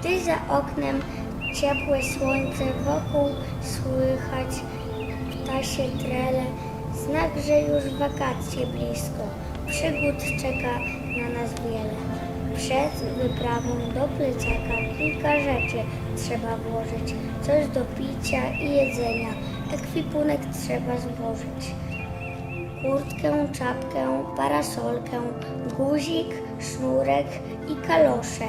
Gdy za oknem ciepłe słońce, wokół słychać ptasie trele, znak, że już wakacje blisko. Przygód czeka na nas wiele. Przed wyprawą do plecaka kilka rzeczy trzeba włożyć. Coś do picia i jedzenia. Ekwipunek trzeba złożyć. Kurtkę, czapkę, parasolkę, guzik, sznurek i kalosze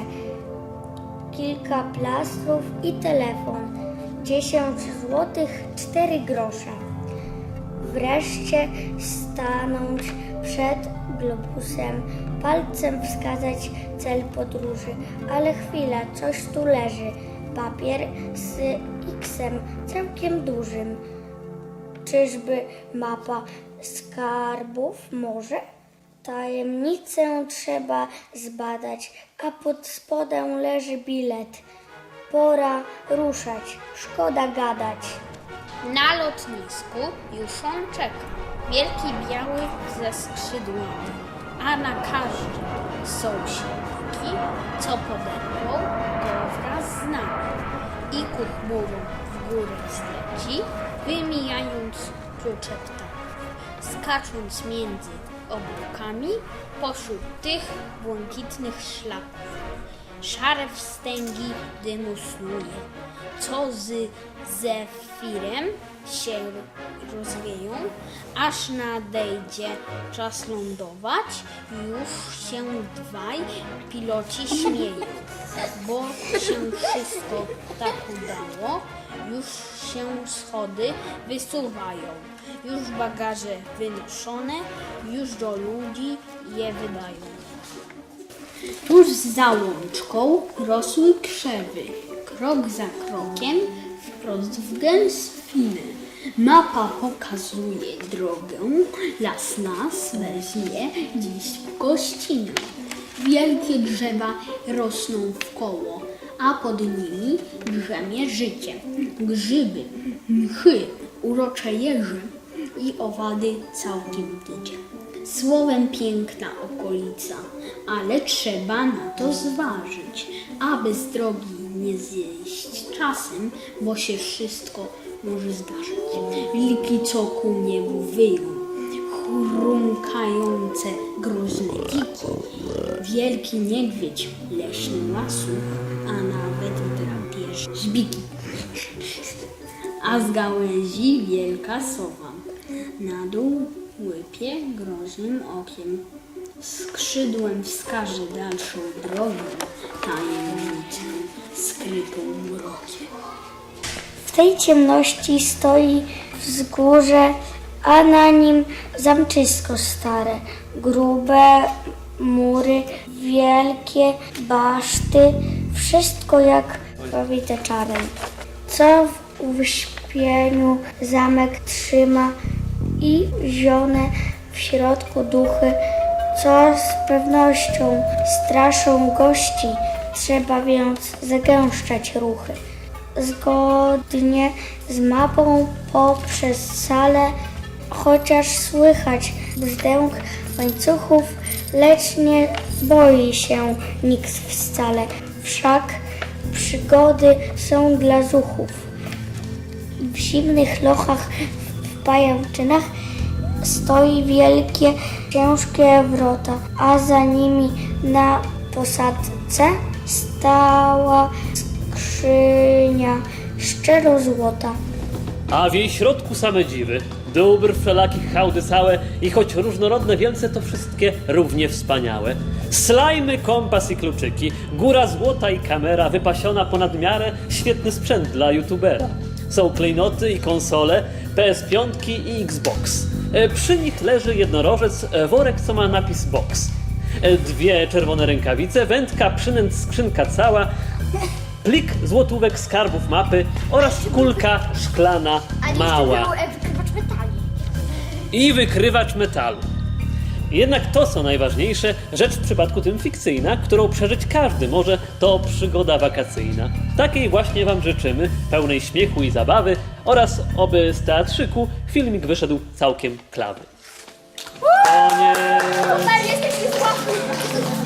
kilka plastrów i telefon. 10 złotych 4 grosze. Wreszcie stanąć przed globusem, palcem wskazać cel podróży. Ale chwila, coś tu leży. Papier z X-em, całkiem dużym. Czyżby mapa skarbów może? Tajemnicę trzeba zbadać, a pod spodem leży bilet. Pora ruszać, szkoda gadać. Na lotnisku już on czeka. Wielki biały ze skrzydłami, a na każdym są silniki, co podepną go wraz z nami. I ku chmurom w górę zleci, wymijając klucze ptaków, skacząc między obłokami pośród tych błękitnych szlaków. Szare wstęgi dymu snuje, co z zefirem się rozwieją, aż nadejdzie czas lądować, już się dwaj piloci śmieją, bo się wszystko tak udało, już się schody wysuwają, już bagaże wynoszone, już do ludzi je wydają. Tuż za łączką rosły krzewy, krok za krokiem, wprost w gęstwinę. Mapa pokazuje drogę, las nas weźmie dziś w gościnę. Wielkie drzewa rosną w koło, a pod nimi drzemie życie. Grzyby, mchy, urocze jeże i owady całkiem tydzie. Słowem piękna okolica, ale trzeba na to zważyć, aby z drogi nie zjeść czasem, bo się wszystko może zdarzyć. Wilki co ku niebu wyją, chrumkające groźne dziki, wielki niedźwiedź leśny lasu, a nawet drapież żbiki. A z gałęzi wielka sowa, na dół łypie groźnym okiem. Skrzydłem wskaże dalszą drogę, tajemnicą skrytą mrokiem. W tej ciemności stoi wzgórze, a na nim zamczysko stare, grube mury, wielkie baszty, wszystko jak powite czarem. Co w uśpieniu zamek trzyma i zione w środku duchy, co z pewnością straszą gości, trzeba więc zagęszczać ruchy zgodnie z mapą poprzez salę, chociaż słychać brzdęk łańcuchów, lecz nie boi się nikt wcale. Wszak przygody są dla zuchów. W zimnych lochach, w pajęczynach stoi wielkie, ciężkie wrota, a za nimi na posadce stała skrzynia szczero złota. A w jej środku same dziwy, dóbr wszelakich hałdy całe i choć różnorodne wielce, to wszystkie równie wspaniałe. Slajmy, kompas i kluczyki, góra złota i kamera, wypasiona ponad miarę, świetny sprzęt dla youtubera. Są klejnoty i konsole, PS5 i Xbox. E, Przy nich leży jednorożec, e, worek co ma napis box. E, Dwie czerwone rękawice, wędka, przynęt, skrzynka cała, plik złotówek skarbów mapy oraz kulka szklana mała i wykrywacz metalu. Jednak to, co najważniejsze, rzecz w przypadku tym fikcyjna, którą przeżyć każdy może, to przygoda wakacyjna. Takiej właśnie Wam życzymy, pełnej śmiechu i zabawy oraz oby z teatrzyku filmik wyszedł całkiem klawy. Koniec! Jesteś słaby.